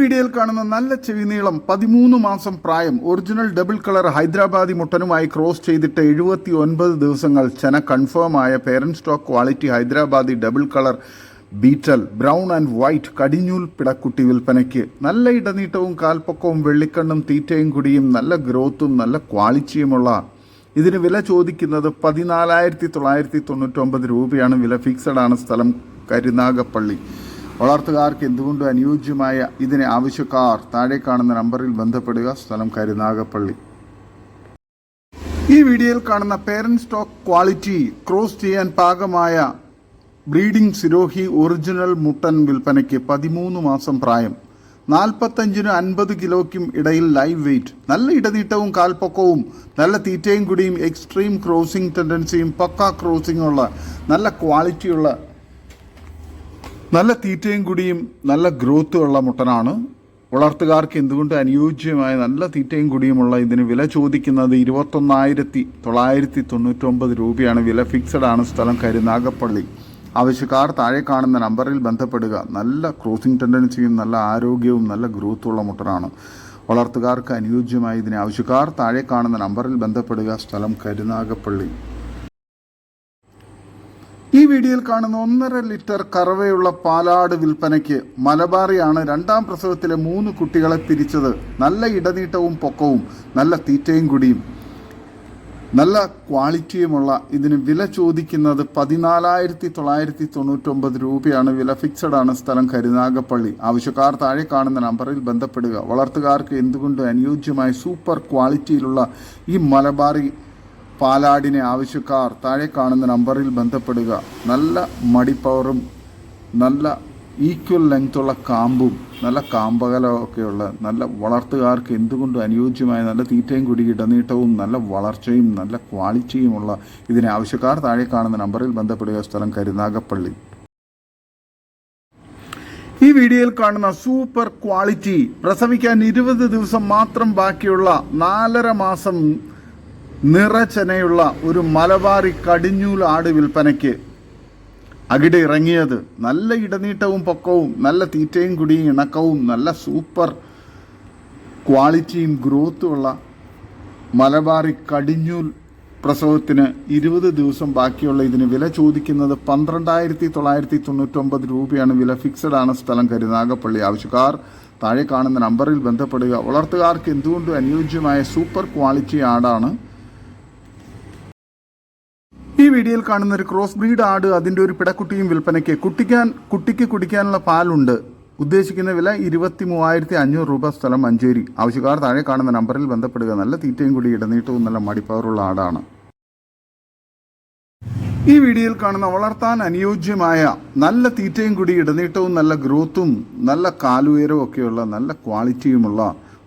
വീഡിയോയിൽ കാണുന്ന നല്ല ചെവി നീളം പതിമൂന്ന് മാസം പ്രായം ഒറിജിനൽ ഡബിൾ കളർ ഹൈദരാബാദി മുട്ടനുമായി ക്രോസ് ചെയ്തിട്ട് എഴുപത്തി ഒൻപത് ദിവസങ്ങൾ ചെന കൺഫേം ആയ parent stock quality Hyderabadi double colour Beetal brown and white കടിഞ്ഞൂൽ പിടക്കുട്ടി വിൽപ്പനയ്ക്ക്. നല്ല ഇടനീട്ടവും കാൽപ്പൊക്കവും വെള്ളിക്കണ്ണും തീറ്റയും കുടിയും നല്ല ഗ്രോത്തും നല്ല ക്വാളിറ്റിയുമുള്ള ഇതിന് വില ചോദിക്കുന്നത് പതിനാലായിരത്തി തൊള്ളായിരത്തി തൊണ്ണൂറ്റൊമ്പത് രൂപയാണ്. വില ഫിക്സഡ് ആണ് സ്ഥലം കരുനാഗപ്പള്ളി. വളർത്തുകാർക്ക് എന്തുകൊണ്ടും അനുയോജ്യമായ ഇതിന് ആവശ്യക്കാർ താഴെ കാണുന്ന നമ്പറിൽ ബന്ധപ്പെടുക. സ്ഥലം കരുനാഗപ്പള്ളി ഈ വീഡിയോയിൽ കാണുന്ന പേരന്റ് സ്റ്റോക്ക് ക്വാളിറ്റി ക്രോസ് ചെയ്യാൻ പാകമായ ബ്രീഡിംഗ് സിരോഹി ഒറിജിനൽ മുട്ടൻ വിൽപ്പനയ്ക്ക് പതിമൂന്ന് മാസം പ്രായം. നാൽപ്പത്തഞ്ചിനും അൻപത് കിലോയ്ക്കും ഇടയിൽ ലൈവ് വെയിറ്റ് നല്ല ഇടനീട്ടവും കാൽപ്പൊക്കവും നല്ല തീറ്റയും കുടിയും എക്സ്ട്രീം ക്രോസിംഗ് ടെൻഡൻസിയും പക്ക ക്രോസിംഗുള്ള നല്ല ക്വാളിറ്റിയുള്ള നല്ല തീറ്റയും കുടിയും നല്ല ഗ്രോത്തും ഉള്ള മുട്ടനാണ്. വളർത്തുകാർക്ക് എന്തുകൊണ്ട് അനുയോജ്യമായ നല്ല തീറ്റയും കുടിയുമുള്ള ഇതിന് വില ചോദിക്കുന്നത് ഇരുപത്തൊന്നായിരത്തി തൊള്ളായിരത്തി തൊണ്ണൂറ്റൊമ്പത് രൂപയാണ്. വില ഫിക്സഡ് ആണ് സ്ഥലം കരുനാഗപ്പള്ളി ആവശ്യക്കാർ താഴെ കാണുന്ന നമ്പറിൽ ബന്ധപ്പെടുക. നല്ല ക്രോസിംഗ് ടെൻഡൻസിയും നല്ല ആരോഗ്യവും നല്ല ഗ്രോത്തുള്ള മുട്ടനാണ്. വളർത്തുകാർക്ക് അനുയോജ്യമായ ഇതിന് ആവശ്യക്കാർ താഴെ കാണുന്ന നമ്പറിൽ ബന്ധപ്പെടുക. സ്ഥലം കരുനാഗപ്പള്ളി വീഡിയോയിൽ കാണുന്ന ഒന്നര ലിറ്റർ കറവയുള്ള പാലാട് വിൽപ്പനയ്ക്ക് മലബാറിയാണ് രണ്ടാം പ്രസവത്തിലെ മൂന്ന് കുട്ടികളെ പിരിച്ചത്. നല്ല ഇടനീട്ടവും പൊക്കവും നല്ല തീറ്റയും കുടിയും. നല്ല ക്വാളിറ്റിയുമുള്ള ഇതിന് വില ചോദിക്കുന്നത് പതിനാലായിരത്തി തൊള്ളായിരത്തി തൊണ്ണൂറ്റൊമ്പത് രൂപയാണ്. വില ഫിക്സഡ് ആണ് സ്ഥലം കരുനാഗപ്പള്ളി. ആവശ്യക്കാർ താഴെ കാണുന്ന നമ്പറിൽ ബന്ധപ്പെടുക. വളർത്തുകാർക്ക് എന്തുകൊണ്ട് അനുയോജ്യമായ സൂപ്പർ ക്വാളിറ്റിയിലുള്ള ഈ മലബാറി പാലാടിനെ ആവശ്യക്കാർ താഴെ കാണുന്ന നമ്പറിൽ ബന്ധപ്പെടുക. നല്ല മടിപ്പവറും നല്ല ഈക്വൽ ലെങ്ത്തുള്ള കാമ്പും നല്ല കാമ്പകലമൊക്കെയുള്ള നല്ല വളർത്തുകാർക്ക് എന്തുകൊണ്ടും അനുയോജ്യമായ നല്ല തീറ്റയും കൂടി ഇടനീട്ടവും നല്ല വളർച്ചയും നല്ല ക്വാളിറ്റിയുമുള്ള ഇതിനെ ആവശ്യക്കാർ താഴെ കാണുന്ന നമ്പറിൽ ബന്ധപ്പെടുക സ്ഥലം കരുനാഗപ്പള്ളി. ഈ വീഡിയോയിൽ കാണുന്ന സൂപ്പർ ക്വാളിറ്റി പ്രസവിക്കാൻ ഇരുപത് ദിവസം മാത്രം ബാക്കിയുള്ള നാലര മാസം നിറച്ചനയുള്ള ഒരു മലബാറി കടിഞ്ഞൂൽ ആട് വിൽപ്പനയ്ക്ക് അകിടെ ഇറങ്ങിയത്. നല്ല ഇടനീട്ടവും പൊക്കവും നല്ല തീറ്റയും കുടിയും ഇണക്കവും നല്ല സൂപ്പർ ക്വാളിറ്റിയും ഗ്രോത്തും ഉള്ള മലബാറി കടിഞ്ഞൂൽ പ്രസവത്തിന് ഇരുപത് ദിവസം ബാക്കിയുള്ള ഇതിന് വില ചോദിക്കുന്നത് പന്ത്രണ്ടായിരത്തി തൊള്ളായിരത്തി തൊണ്ണൂറ്റൊമ്പത് രൂപയാണ്. വില ഫിക്സഡ് ആണ് സ്ഥലം കരുനാഗപ്പള്ളി ആവശ്യക്കാർ താഴെ കാണുന്ന നമ്പറിൽ ബന്ധപ്പെടുക. വളർത്തുകാർക്ക് എന്തുകൊണ്ടും അനുയോജ്യമായ സൂപ്പർ ക്വാളിറ്റി ആടാണ് വീഡിയോയിൽ കാണുന്ന ഒരു ക്രോസ് ബ്രീഡ് ആട് അതിന്റെ ഒരു പിടക്കുട്ടിയും വിൽപ്പനയ്ക്ക് കുട്ടിക്കാൻ കുട്ടിക്ക് കുടിക്കാനുള്ള പാലുണ്ട്. ഉദ്ദേശിക്കുന്ന വില ഇരുപത്തി മൂവായിരത്തി അഞ്ഞൂറ് രൂപ സ്ഥലം മഞ്ചേരി. ആവശ്യക്കാർ താഴെ കാണുന്ന നമ്പറിൽ ബന്ധപ്പെടുക. നല്ല തീറ്റയും കൂടി ഇടനീട്ടവും നല്ല മടിപ്പവറുള്ള ആടാണ്. ഈ വീഡിയോയിൽ കാണുന്ന വളർത്താൻ അനുയോജ്യമായ നല്ല തീറ്റയും കൂടി ഇടനീട്ടവും നല്ല ഗ്രോത്തും നല്ല കാലുയരവും ഒക്കെയുള്ള നല്ല ക്വാളിറ്റിയുമുള്ള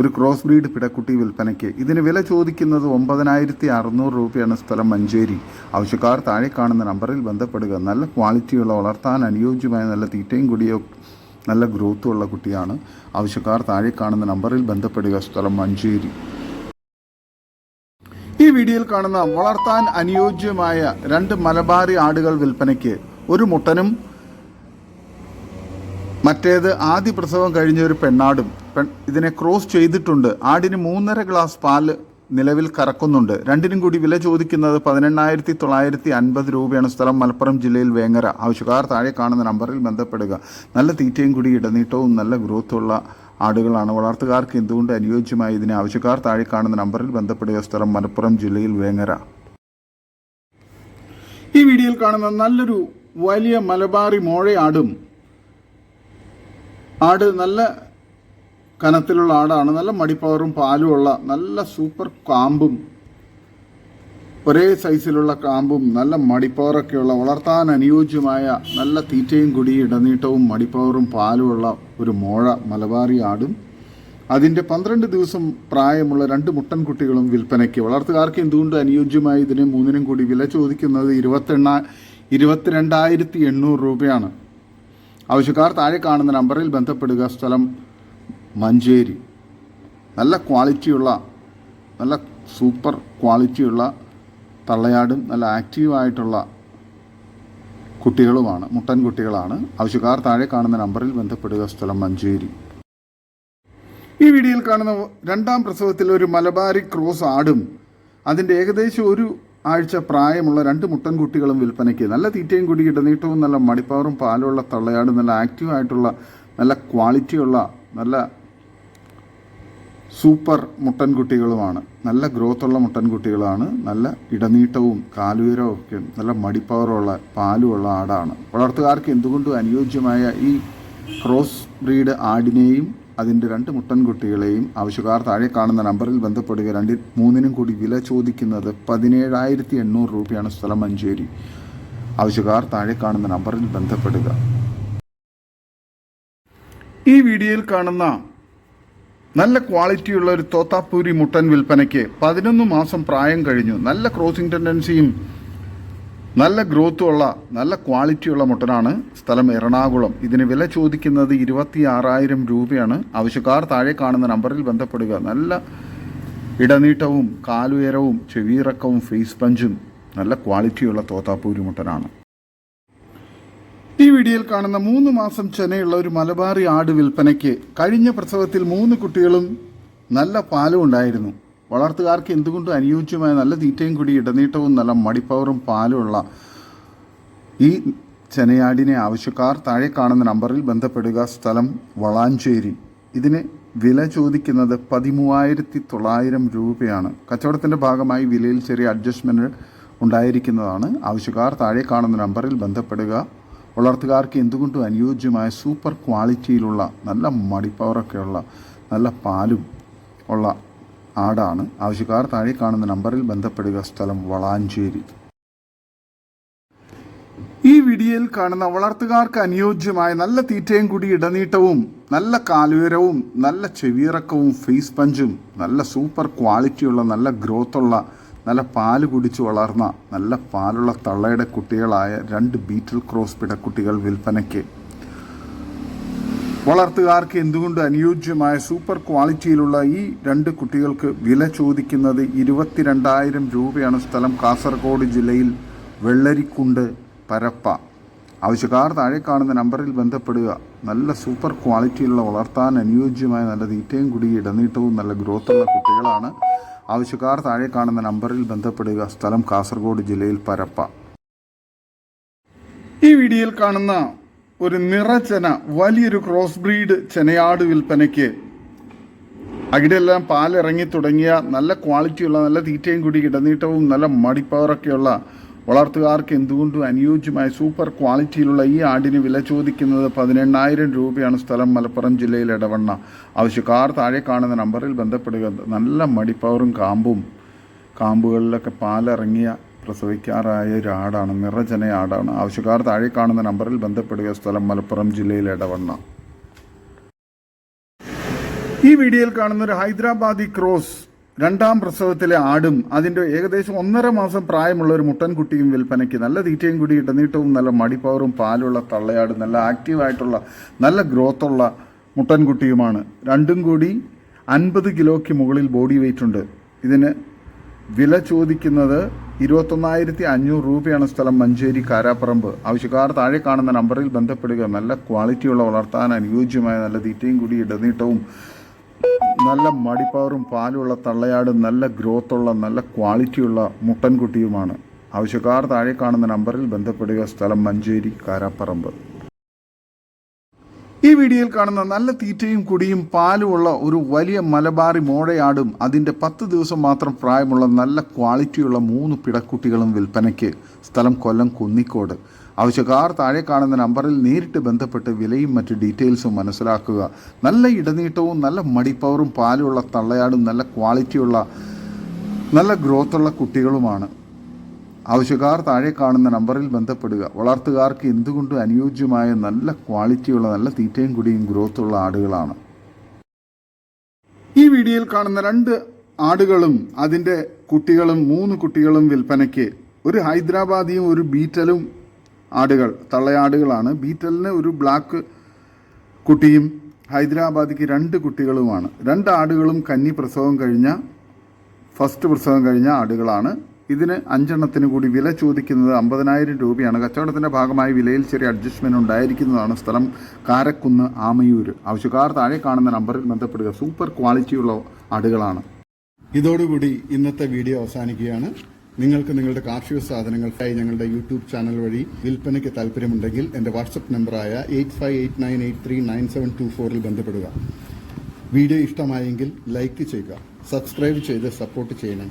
ഒരു ക്രോസ് ബ്രീഡ് പിടക്കുട്ടി വിൽപ്പനയ്ക്ക്. ഇതിന് വില ചോദിക്കുന്നത് ഒമ്പതിനായിരത്തി അറുന്നൂറ് രൂപയാണ് സ്ഥലം മഞ്ചേരി. ആവശ്യക്കാർ താഴെ കാണുന്ന നമ്പറിൽ ബന്ധപ്പെടുക. നല്ല ക്വാളിറ്റിയുള്ള വളർത്താൻ അനുയോജ്യമായ നല്ല തീറ്റയും കൂടിയോ നല്ല ഗ്രോത്തും ഉള്ള കുട്ടിയാണ് ആവശ്യക്കാർ താഴെ കാണുന്ന നമ്പറിൽ ബന്ധപ്പെടുക. സ്ഥലം മഞ്ചേരി. ഈ വീഡിയോയിൽ കാണുന്ന വളർത്താൻ അനുയോജ്യമായ രണ്ട് മലബാറി ആടുകൾ വിൽപ്പനയ്ക്ക്. ഒരു മുട്ടനും മറ്റേത് ആദ്യ പ്രസവം കഴിഞ്ഞ ഒരു പെണ്ണാടും. പെൺ ഇതിനെ ക്രോസ് ചെയ്തിട്ടുണ്ട്. ആടിന് മൂന്നര ഗ്ലാസ് പാൽ നിലവിൽ കറക്കുന്നുണ്ട്. രണ്ടിനും കൂടി വില ചോദിക്കുന്നത് പതിനെണ്ണായിരത്തി തൊള്ളായിരത്തി അൻപത് രൂപയാണ് സ്ഥലം മലപ്പുറം ജില്ലയിൽ വേങ്ങര. ആവശ്യക്കാർ താഴെ കാണുന്ന നമ്പറിൽ ബന്ധപ്പെടുക. നല്ല തീറ്റയും കൂടി ഇടനീട്ടവും നല്ല ഗ്രോത്തുള്ള ആടുകളാണ്. വളർത്തുകാർക്ക് എന്തുകൊണ്ട് അനുയോജ്യമായ ഇതിനെ? ആവശ്യക്കാർ താഴെ കാണുന്ന നമ്പറിൽ ബന്ധപ്പെടുക. സ്ഥലം മലപ്പുറം ജില്ലയിൽ വേങ്ങര. ഈ വീഡിയോയിൽ കാണുന്ന നല്ലൊരു വലിയ മലബാറി മോഴയാടും ആട് നല്ല കനത്തിലുള്ള ആടാണ്. നല്ല മടിപ്പവറും പാലും ഉള്ള നല്ല സൂപ്പർ കാമ്പും ഒരേ സൈസിലുള്ള കാമ്പും നല്ല മടിപ്പവറൊക്കെയുള്ള വളർത്താൻ അനുയോജ്യമായ നല്ല തീറ്റയും കുടി ഇടനീട്ടവും മടിപ്പവറും പാലുമുള്ള ഒരു മോഴ മലബാറി ആടും. അതിന്റെ പന്ത്രണ്ട് ദിവസം പ്രായമുള്ള രണ്ട് മുട്ടൻകുട്ടികളും വിൽപ്പനയ്ക്ക്. വളർത്തുകാർക്ക് എന്തുകൊണ്ട് അനുയോജ്യമായി ഇതിന് മൂന്നിനും കൂടി വില ചോദിക്കുന്നത് ഇരുപത്തെണ്ണ ഇരുപത്തിരണ്ടായിരത്തി എണ്ണൂറ് രൂപയാണ്. ആവശ്യക്കാർ താഴെ കാണുന്ന നമ്പറിൽ ബന്ധപ്പെടുക. സ്ഥലം മഞ്ചേരി. നല്ല ക്വാളിറ്റിയുള്ള നല്ല സൂപ്പർ ക്വാളിറ്റിയുള്ള തള്ളയാടും നല്ല ആക്റ്റീവായിട്ടുള്ള കുട്ടികളുമാണ് മുട്ടൻ കുട്ടികളാണ്. ആവശ്യക്കാർ താഴെ കാണുന്ന നമ്പറിൽ ബന്ധപ്പെടുക. സ്ഥലം മഞ്ചേരി. ഈ വീഡിയോയിൽ കാണുന്ന രണ്ടാം പ്രസവത്തിൽ ഒരു മലബാരി ക്രോസ് ആടും അതിന്റെ ഏകദേശം ഒരു ആഴ്ച പ്രായമുള്ള രണ്ട് മുട്ടൻ കുട്ടികളും വിൽപ്പനയ്ക്ക്. നല്ല തീറ്റയും കൂടി ഇടനീട്ടവും നല്ല മടിപ്പവറും പാലുള്ള തള്ളയാടും നല്ല ആക്റ്റീവായിട്ടുള്ള നല്ല ക്വാളിറ്റിയുള്ള നല്ല സൂപ്പർ മുട്ടൻകുട്ടികളുമാണ്. നല്ല ഗ്രോത്തുള്ള മുട്ടൻകുട്ടികളാണ്. നല്ല ഇടനീട്ടവും കാലുയരവും ഒക്കെ നല്ല മടിപ്പവറുള്ള പാലുമുള്ള ആടാണ്. വളർത്തുകാർക്ക് എന്തുകൊണ്ടും അനുയോജ്യമായ ഈ ക്രോസ് ബ്രീഡ് ആടിനെയും അതിന്റെ രണ്ട് മുട്ടൻകുട്ടികളെയും ആവശ്യക്കാർ താഴെ കാണുന്ന നമ്പറിൽ ബന്ധപ്പെടുക രണ്ടിൽ മൂന്നിനും കൂടി വില ചോദിക്കുന്നത് പതിനേഴായിരത്തി എണ്ണൂറ് രൂപയാണ് സ്ഥലം മഞ്ചേരി. ആവശ്യക്കാർ താഴെ കാണുന്ന നമ്പറിൽ ബന്ധപ്പെടുക. ഈ വീഡിയോയിൽ കാണുന്ന നല്ല ക്വാളിറ്റിയുള്ള ഒരു തോത്താപ്പൂരി മുട്ടൻ വിൽപ്പനയ്ക്ക് പതിനൊന്ന് മാസം പ്രായം കഴിഞ്ഞു. നല്ല ക്രോസിംഗ് ടെൻഡൻസിയും നല്ല ഗ്രോത്തുള്ള നല്ല ക്വാളിറ്റിയുള്ള മുട്ടനാണ് സ്ഥലം എറണാകുളം. ഇതിന് വില ചോദിക്കുന്നത് ഇരുപത്തി ആറായിരം രൂപയാണ്. ആവശ്യക്കാർ താഴെ കാണുന്ന നമ്പറിൽ ബന്ധപ്പെടുക. നല്ല ഇടനീട്ടവും കാലുയരവും ചെവിയിറക്കവും ഫേസ് പഞ്ചും നല്ല ക്വാളിറ്റിയുള്ള തോത്താപ്പൂരി മുട്ടനാണ്. ഈ വീഡിയോയിൽ കാണുന്ന മൂന്ന് മാസം ചെനയുള്ള ഒരു മലബാറി ആട് വിൽപ്പനയ്ക്ക് കഴിഞ്ഞ പ്രസവത്തിൽ മൂന്ന് കുട്ടികളും നല്ല പാലും ഉണ്ടായിരുന്നു. വളർത്തുകാർക്ക് എന്തുകൊണ്ടും അനുയോജ്യമായ നല്ല തീറ്റയും കൂടി ഇടനീട്ടവും നല്ല മടിപ്പവറും പാലുമുള്ള ഈ ചെനയാടിനെ ആവശ്യക്കാർ താഴെ കാണുന്ന നമ്പറിൽ ബന്ധപ്പെടുക. സ്ഥലം വളാഞ്ചേരി. ഇതിന് വില ചോദിക്കുന്നത് പതിമൂവായിരത്തി തൊള്ളായിരം രൂപയാണ്. കച്ചവടത്തിന്റെ ഭാഗമായി വിലയിൽ ചെറിയ അഡ്ജസ്റ്റ്മെന്റ് ഉണ്ടായിരിക്കുന്നതാണ്. ആവശ്യക്കാർ താഴെ കാണുന്ന നമ്പറിൽ ബന്ധപ്പെടുക. വളർത്തുകാർക്ക് എന്തുകൊണ്ടും അനുയോജ്യമായ സൂപ്പർ ക്വാളിറ്റിയിലുള്ള നല്ല മടിപ്പവറൊക്കെയുള്ള നല്ല പാലും ഉള്ള ആടാണ്. ആവശ്യക്കാർ താഴെ കാണുന്ന നമ്പറിൽ ബന്ധപ്പെടുക. സ്ഥലം വളാഞ്ചേരി. ഈ വീഡിയോയിൽ കാണുന്ന വളർത്തുകാർക്ക് അനുയോജ്യമായ നല്ല തീറ്റയും കൂടി ഇടനീട്ടവും നല്ല കാലുയരവും നല്ല ചെവിയിറക്കവും ഫേസ് പഞ്ചും നല്ല സൂപ്പർ ക്വാളിറ്റിയുള്ള നല്ല ഗ്രോത്തുള്ള നല്ല പാൽ കുടിച്ച് വളർന്ന നല്ല പാലുള്ള തള്ളയുടെ കുട്ടികളായ രണ്ട് ബീറ്റിൽ ക്രോസ് പിടക്കുട്ടികൾ വിൽപ്പനയ്ക്ക് വളർത്തുകാർക്ക് എന്തുകൊണ്ട് അനുയോജ്യമായ സൂപ്പർ ക്വാളിറ്റിയിലുള്ള ഈ രണ്ട് കുട്ടികൾക്ക് വില ചോദിക്കുന്നത് ഇരുപത്തിരണ്ടായിരം രൂപയാണ് സ്ഥലം കാസർഗോഡ് ജില്ലയിൽ വെള്ളരിക്കുണ്ട് പരപ്പ. ആവശ്യക്കാർ താഴെ കാണുന്ന നമ്പറിൽ ബന്ധപ്പെടുക. നല്ല സൂപ്പർ ക്വാളിറ്റിയുള്ള വളർത്താൻ അനുയോജ്യമായ നല്ല തീറ്റയും കുടി ഇടനീട്ടവും നല്ല ഗ്രോത്തുള്ള കുട്ടികളാണ്. ആവശ്യക്കാർ താഴെ കാണുന്ന നമ്പറിൽ ബന്ധപ്പെടുക. സ്ഥലം കാസർഗോഡ് ജില്ലയിൽ പരപ്പ. ഈ വീഡിയോയിൽ കാണുന്ന ഒരു നിറച്ചന വലിയൊരു ക്രോസ് ബ്രീഡ് ചെനയാട് വിൽപ്പനയ്ക്ക്. അകിടെല്ലാം പാലിറങ്ങി തുടങ്ങിയ നല്ല ക്വാളിറ്റിയുള്ള നല്ല തീറ്റയും കൂടി ഇടനീട്ടവും നല്ല മടിപ്പവറൊക്കെയുള്ള വളർത്തുകാർക്ക് എന്തുകൊണ്ടും അനുയോജ്യമായ സൂപ്പർ ക്വാളിറ്റിയിലുള്ള ഈ ആടിന് വില ചോദിക്കുന്നത് പതിനെണ്ണായിരം രൂപയാണ് സ്ഥലം മലപ്പുറം ജില്ലയിൽ ഇടവണ്ണ ആവശ്യക്കാർ താഴെ കാണുന്ന നമ്പറിൽ ബന്ധപ്പെടുക. നല്ല മടിപ്പവറും കാമ്പും കാമ്പുകളിലൊക്കെ പാലിറങ്ങിയ പ്രസവിക്കാറായ ഒരു ആടാണ് നിറജന ആടാണ്. ആവശ്യക്കാർ താഴെ കാണുന്ന നമ്പറിൽ ബന്ധപ്പെടുക. സ്ഥലം മലപ്പുറം ജില്ലയിൽ ഇടവണ്ണ ഈ വീഡിയോയിൽ കാണുന്ന ഒരു ഹൈദരാബാദി ക്രോസ് രണ്ടാം പ്രസവത്തിലെ ആടും അതിന്റെ ഏകദേശം ഒന്നര മാസം പ്രായമുള്ള ഒരു മുട്ടൻകുട്ടിയും വിൽപ്പനയ്ക്ക് നല്ല തീറ്റയും കൂടി ഇടനീട്ടവും നല്ല മടിപ്പവറും പാലുള്ള തള്ളയാടും നല്ല ആക്റ്റീവായിട്ടുള്ള നല്ല ഗ്രോത്തുള്ള മുട്ടൻകുട്ടിയുമാണ്. രണ്ടും കൂടി അൻപത് കിലോയ്ക്ക് മുകളിൽ ബോഡി വെയിറ്റ് ഉണ്ട്. ഇതിന് വില ചോദിക്കുന്നത് ഇരുപത്തൊന്നായിരത്തി അഞ്ഞൂറ് രൂപയാണ് സ്ഥലം മഞ്ചേരി കാരാപ്പറമ്പ്. ആവശ്യക്കാർ താഴെ കാണുന്ന നമ്പറിൽ ബന്ധപ്പെടുക. നല്ല ക്വാളിറ്റിയുള്ള വളർത്താൻ അനുയോജ്യമായ നല്ല തീറ്റയും കൂടി ഇടനീട്ടവും നല്ല മടിപ്പവറും പാലുള്ള തള്ളയാടും നല്ല ഗ്രോത്തുള്ള നല്ല ക്വാളിറ്റിയുള്ള മുട്ടൻകുട്ടിയുമാണ്. ആവശ്യക്കാർ താഴെ കാണുന്ന നമ്പറിൽ ബന്ധപ്പെടുക. സ്ഥലം മഞ്ചേരി കാരാപ്പറമ്പ്. ഈ വീഡിയോയിൽ കാണുന്ന നല്ല തീറ്റയും കുടിയും പാലുമുള്ള ഒരു വലിയ മലബാറി മോഴയാടും അതിന്റെ പത്ത് ദിവസം മാത്രം പ്രായമുള്ള നല്ല ക്വാളിറ്റിയുള്ള മൂന്ന് പിടക്കുട്ടികളും വിൽപ്പനയ്ക്ക് സ്ഥലം കൊല്ലം കുന്നിക്കോട്. ആവശ്യക്കാർ താഴെ കാണുന്ന നമ്പറിൽ നേരിട്ട് ബന്ധപ്പെട്ട് വിലയും മറ്റ് ഡീറ്റെയിൽസും മനസ്സിലാക്കുക. നല്ല ഇടനീട്ടവും നല്ല മടിപ്പവറും പാലുമുള്ള തള്ളയാടും നല്ല ക്വാളിറ്റിയുള്ള നല്ല ഗ്രോത്തുള്ള കുട്ടികളുമാണ്. ആവശ്യക്കാർ താഴെ കാണുന്ന നമ്പറിൽ ബന്ധപ്പെടുക. വളർത്തുകാർക്ക് എന്തുകൊണ്ടും അനുയോജ്യമായ നല്ല ക്വാളിറ്റിയുള്ള നല്ല തീറ്റയും കുടിയും ഗ്രോത്തുള്ള ആടുകളാണ്? ഈ വീഡിയോയിൽ കാണുന്ന രണ്ട് ആടുകളും അതിന്റെ കുട്ടികളും മൂന്ന് കുട്ടികളും വിൽപ്പനയ്ക്ക് ഒരു ഹൈദരാബാദിയും ഒരു ബീറ്റലും ആടുകൾ തള്ളയാടുകളാണ്. ബീറ്റലിന് ഒരു ബ്ലാക്ക് കുട്ടിയും ഹൈദരാബാദിക്ക് രണ്ട് കുട്ടികളുമാണ്. രണ്ട് ആടുകളും കന്നി പ്രസവം കഴിഞ്ഞ ഫസ്റ്റ് പ്രസവം കഴിഞ്ഞ ആടുകളാണ്. ഇതിന് അഞ്ചെണ്ണത്തിന് കൂടി വില ചോദിക്കുന്നത് അമ്പതിനായിരം രൂപയാണ്. കച്ചവടത്തിന്റെ ഭാഗമായി വിലയിൽ ചെറിയ അഡ്ജസ്റ്റ്മെന്റ് ഉണ്ടായിരിക്കുന്നതാണ് സ്ഥലം കാരക്കുന്ന് ആമയൂർ ആവശ്യക്കാർ താഴെ കാണുന്ന നമ്പറിൽ ബന്ധപ്പെടുക. സൂപ്പർ ക്വാളിറ്റിയുള്ള ആടുകളാണ്. ഇതോടുകൂടി ഇന്നത്തെ വീഡിയോ അവസാനിക്കുകയാണ്. നിങ്ങൾക്ക് നിങ്ങളുടെ കാർഷിക സാധനങ്ങൾക്കായി ഞങ്ങളുടെ യൂട്യൂബ് ചാനൽ വഴി വിൽപ്പനയ്ക്ക് താല്പര്യമുണ്ടെങ്കിൽ എന്റെ വാട്സപ്പ് നമ്പറായ eight five eight nine eight three nine seven two ഫോറിൽ ബന്ധപ്പെടുക. വീഡിയോ ഇഷ്ടമായെങ്കിൽ ലൈക്ക് ചെയ്യുക സബ്സ്ക്രൈബ് ചെയ്ത് സപ്പോർട്ട് ചെയ്യണം.